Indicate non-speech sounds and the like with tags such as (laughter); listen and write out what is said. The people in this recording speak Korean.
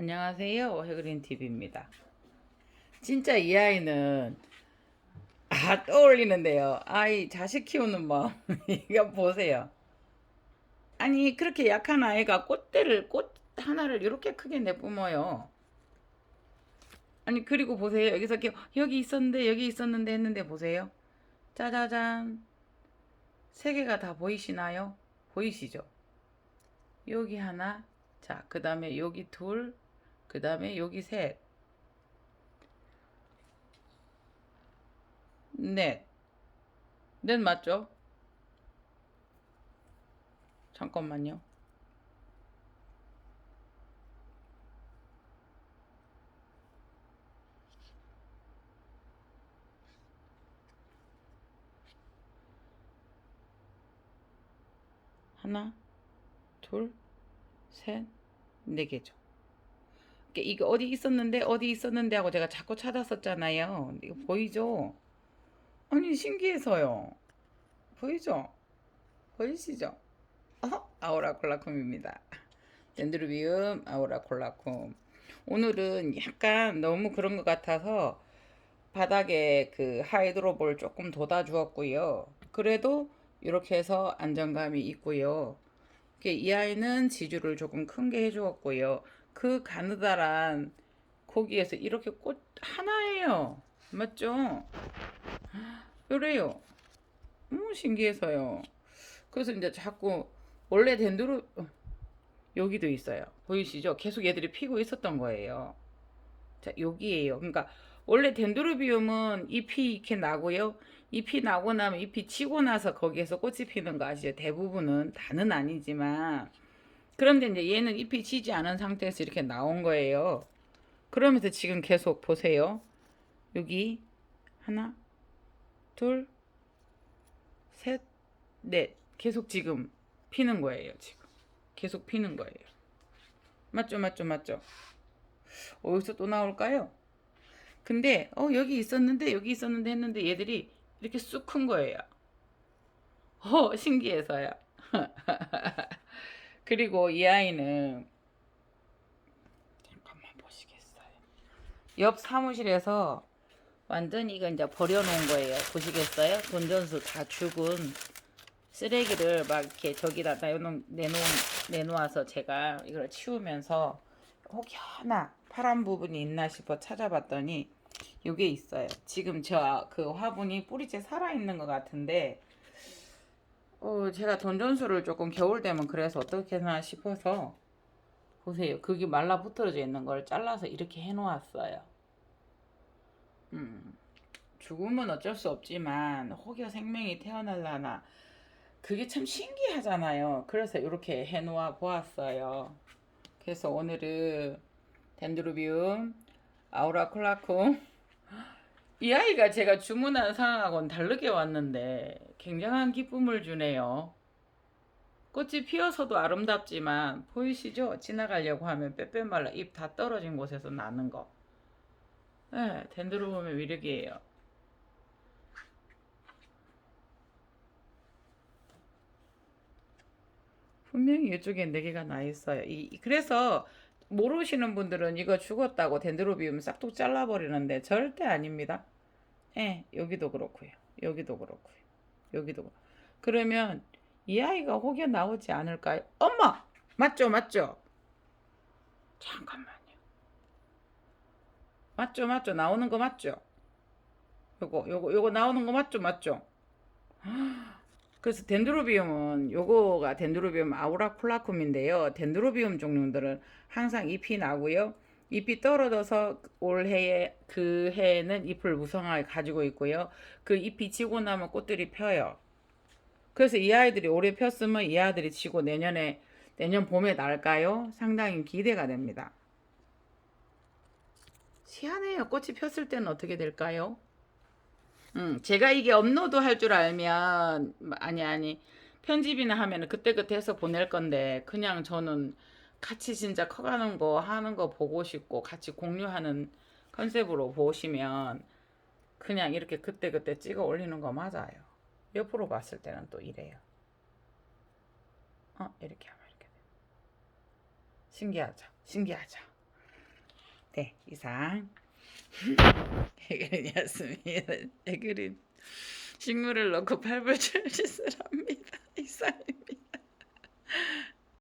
안녕하세요. 해그린 TV입니다. 진짜 이 아이는 아 떠올리는데요. 아이 자식 키우는 마음 (laughs) 이거 보세요. 아니 그렇게 약한 아이가 꽃대를 꽃 하나를 이렇게 크게 내뿜어요. 아니 그리고 보세요. 여기서 이렇게 여기 있었는데 여기 있었는데 했는데 보세요. 짜자잔 세 개가 다 보이시나요? 보이시죠? 여기 하나, 자, 그 다음에 여기 둘, 그 다음에 여기 셋, 넷. 넷 맞죠? 잠깐만요. 하나, 둘, 셋, 네 개죠. 이게 어디 있었는데 어디 있었는데 하고 제가 자꾸 찾았었잖아요. 이거 보이죠? 아니 신기해서요. 보이죠? 보이시죠? 어? 아우라 콜라콤입니다. 덴드로비움 아우라 콜라콤. 오늘은 약간 너무 그런 것 같아서 바닥에 그 하이드로볼 조금 돋아 주었고요. 그래도 이렇게 해서 안정감이 있고요. 이 아이는 지주를 조금 큰 게 해주었고요. 그 가느다란 고기에서 이렇게 꽃 하나예요. 맞죠? 요래요. 너무 신기해서요. 그래서 이제 자꾸 원래 덴드로 어, 여기도 있어요. 보이시죠? 계속 얘들이 피고 있었던 거예요. 자, 여기에요. 그러니까 원래 덴드로비움은 잎이 이렇게 나고요. 잎이 나고 나면 잎이 치고 나서 거기에서 꽃이 피는 거 아시죠? 대부분은 다는 아니지만 그런데 이제 얘는 잎이 지지 않은 상태에서 이렇게 나온 거예요. 그러면서 지금 계속 보세요. 여기 하나, 둘, 셋, 넷. 계속 지금 피는 거예요. 지금 계속 피는 거예요. 맞죠, 맞죠, 맞죠. 어디서 또 나올까요? 근데 어 여기 있었는데 여기 있었는데 했는데 얘들이 이렇게 쑥 큰 거예요. 어 신기해서요. (laughs) 그리고 이 아이는 잠깐만 보시겠어요. 옆 사무실에서 완전 이거 이제 버려놓은 거예요. 보시겠어요? 돈전수 다 죽은 쓰레기를 막 이렇게 저기다 내놓, 내놓, 내놓아서 제가 이걸 치우면서 혹 하나 파란 부분이 있나 싶어 찾아봤더니 요게 있어요. 지금 저 그 화분이 뿌리째 살아있는 것 같은데 어, 제가 돈전수를 조금 겨울 되면 그래서 어떻게 하나 싶어서 보세요. 그게 말라 붙어져 있는 걸 잘라서 이렇게 해놓았어요. 음, 죽으면 어쩔 수 없지만 혹여 생명이 태어날라나 그게 참 신기하잖아요. 그래서 이렇게 해놓아 보았어요. 그래서 오늘은 덴드로비움 아우라 콜라콤 이 아이가 제가 주문한 상황하고는 다르게 왔는데 굉장한 기쁨을 주네요. 꽃이 피어서도 아름답지만 보이시죠? 지나가려고 하면 빼빼 말라 잎 다 떨어진 곳에서 나는 거. 네, 덴드로봄의 위력이에요. 분명히 이쪽에 네 개가 나 있어요. 이, 그래서 모르시는 분들은 이거 죽었다고 덴드로비움 싹둑 잘라버리는데 절대 아닙니다. 예, 여기도 그렇고요. 여기도 그렇고요. 여기도 그렇고. 그러면 이 아이가 혹여 나오지 않을까요? 엄마! 맞죠, 맞죠? 잠깐만요. 맞죠, 맞죠? 나오는 거 맞죠? 요거, 요거, 요거 나오는 거 맞죠, 맞죠? 그래서 덴드로비움은 요거가 덴드로비움 아우라콜라쿰인데요. 덴드로비움 종류들은 항상 잎이 나고요. 잎이 떨어져서 올해에 그 해에는 잎을 무성하게 가지고 있고요. 그 잎이 지고 나면 꽃들이 펴요. 그래서 이 아이들이 올해 폈으면 이 아이들이 지고 내년에 내년 봄에 날까요? 상당히 기대가 됩니다. 희한해요. 꽃이 폈을 때는 어떻게 될까요? 음, 제가 이게 업로드 할 줄 알면 아니 아니 편집이나 하면은 그때그때 해서 보낼 건데 그냥 저는 같이 진짜 커가는 거 하는 거 보고 싶고 같이 공유하는 컨셉으로 보시면 그냥 이렇게 그때그때 찍어 올리는 거 맞아요. 옆으로 봤을 때는 또 이래요. 어, 이렇게 하면 이렇게 돼. 신기하죠? 신기하죠? 네, 이상. (laughs) 해그린이었습니다. 해그린 식물을 넣고 팔불출짓을 합니다. 이상입니다.